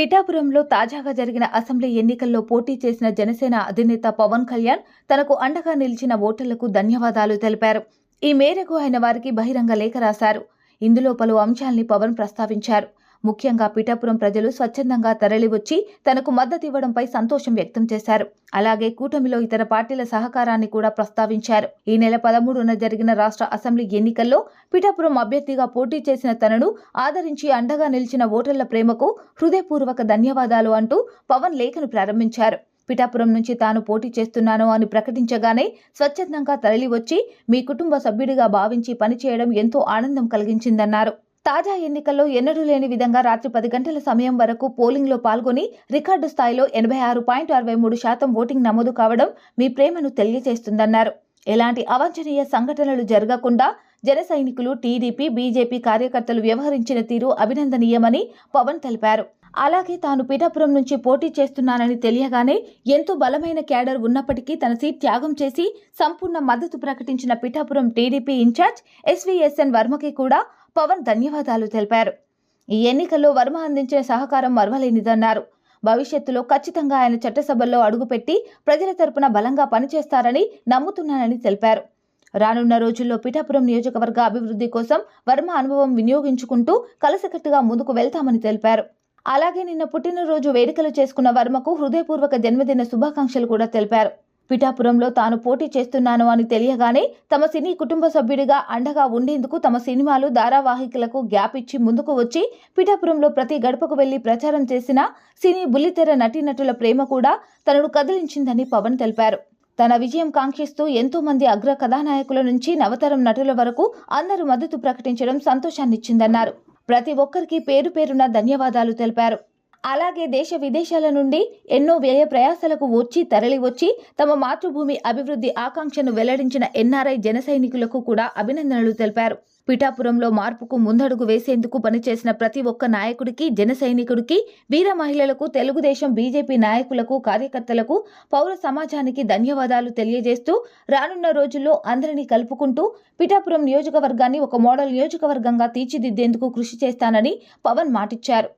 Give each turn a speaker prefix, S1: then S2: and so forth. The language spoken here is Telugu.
S1: పిఠాపురంలో తాజాగా జరిగిన అసెంబ్లీ ఎన్నికల్లో పోటీ చేసిన జనసేన అధినేత పవన్ కళ్యాణ్ తనకు అండగా నిలిచిన ఓటర్లకు ధన్యవాదాలు తెలిపారు. ఈ మేరకు ఆయన వారికి బహిరంగ లేఖ రాశారు. ఇందులో పలు అంశాల్ని పవన్ ప్రస్తావించారు. ముఖ్యంగా పిఠాపురం ప్రజలు స్వచ్ఛందంగా తరలివచ్చి తనకు మద్దతివ్వడంపై సంతోషం వ్యక్తం చేశారు. అలాగే కూటమిలో ఇతర పార్టీల సహకారాన్ని కూడా ప్రస్తావించారు. ఈ నెల పదమూడున జరిగిన రాష్ట్ర అసెంబ్లీ ఎన్నికల్లో పిఠాపురం అభ్యర్థిగా పోటీ చేసిన తనను ఆదరించి అండగా నిలిచిన ఓటర్ల ప్రేమకు హృదయపూర్వక ధన్యవాదాలు అంటూ పవన్ లేఖను ప్రారంభించారు. పిఠాపురం నుంచి తాను పోటీ చేస్తున్నాను అని ప్రకటించగానే స్వచ్ఛందంగా తరలివచ్చి మీ కుటుంబ సభ్యుడిగా భావించి పనిచేయడం ఎంతో ఆనందం కలిగించిందన్నారు. తాజా ఎన్నికల్లో ఎన్నడూ లేని విధంగా రాత్రి పది గంటల సమయం వరకు పోలింగ్లో పాల్గొని రికార్డు స్థాయిలో ఎనభై ఆరు పాయింట్ అరవై మూడు శాతం ఓటింగ్ నమోదు కావడం మీ ప్రేమను తెలియజేస్తుందన్నారు. ఎలాంటి అవాంఛనీయ సంఘటనలు జరగకుండా జన సైనికులు టీడీపీ బీజేపీ కార్యకర్తలు వ్యవహరించిన తీరు అభినందనీయమని పవన్ తెలిపారు. అలాగే తాను పీఠాపురం నుంచి పోటీ చేస్తున్నానని తెలియగానే ఎంతో బలమైన క్యాడర్ ఉన్నప్పటికీ తన సీట్ త్యాగం చేసి సంపూర్ణ మద్దతు ప్రకటించిన పిఠాపురం టీడీపీ ఇన్ఛార్జ్ ఎస్వీఎస్ఎన్ వర్మకి కూడా పవన్ ధన్యవాదాలు తెలిపారు. ఈ ఎన్నికల్లో వర్మ అందించిన సహకారం మరవలేనిదన్నారు. భవిష్యత్తులో ఖచ్చితంగా ఆయన చట్టసభల్లో అడుగుపెట్టి ప్రజల తరపున బలంగా పనిచేస్తారని నమ్ముతున్నానని తెలిపారు. రానున్న రోజుల్లో పిఠాపురం నియోజకవర్గ అభివృద్ధి కోసం వర్మ అనుభవం వినియోగించుకుంటూ కలసకట్టుగా ముందుకు వెళ్తామని తెలిపారు. అలాగే నిన్న పుట్టినరోజు వేడుకలు చేసుకున్న వర్మకు హృదయపూర్వక జన్మదిన శుభాకాంక్షలు కూడా తెలిపారు. పిఠాపురంలో తాను పోటీ చేస్తున్నాను అని తెలియగానే తమ సినీ కుటుంబ సభ్యుడిగా అండగా ఉండేందుకు తమ సినిమాలు ధారావాహికలకు గ్యాప్ ఇచ్చి ముందుకు వచ్చి పిఠాపురంలో ప్రతి గడపకు వెళ్ళి ప్రచారం చేసిన సినీ బుల్లితెర నటీనటుల ప్రేమ కూడా తనను కదిలించిందని పవన్ తెలిపారు. తన విజయం కాంక్షిస్తూ ఎంతో మంది అగ్ర కథానాయకుల నుంచి నవతరం నటుల వరకు అందరూ మద్దతు ప్రకటించడం సంతోషాన్నిచ్చిందన్నారు. ప్రతి ఒక్కరికి పేరు పేరున ధన్యవాదాలు తెలిపారు. అలాగే దేశ విదేశాల నుండి ఎన్నో వ్యయ ప్రయాసలకు వచ్చి తరలివచ్చి తమ మాతృభూమి అభివృద్ధి ఆకాంక్షను వెల్లడించిన ఎన్ఆర్ఐ జన సైనికులకు కూడా అభినందనలు తెలిపారు. పిఠాపురంలో మార్పుకు ముందడుగు వేసేందుకు పనిచేసిన ప్రతి ఒక్క నాయకుడికి జన సైనికుడికి వీర మహిళలకు తెలుగుదేశం బీజేపీ నాయకులకు కార్యకర్తలకు పౌర సమాజానికి ధన్యవాదాలు తెలియజేస్తూ రానున్న రోజుల్లో అందరినీ కలుపుకుంటూ పిఠాపురం నియోజకవర్గాన్ని ఒక మోడల్ నియోజకవర్గంగా తీర్చిదిద్దేందుకు కృషి చేస్తానని పవన్ మాటిచ్చారు.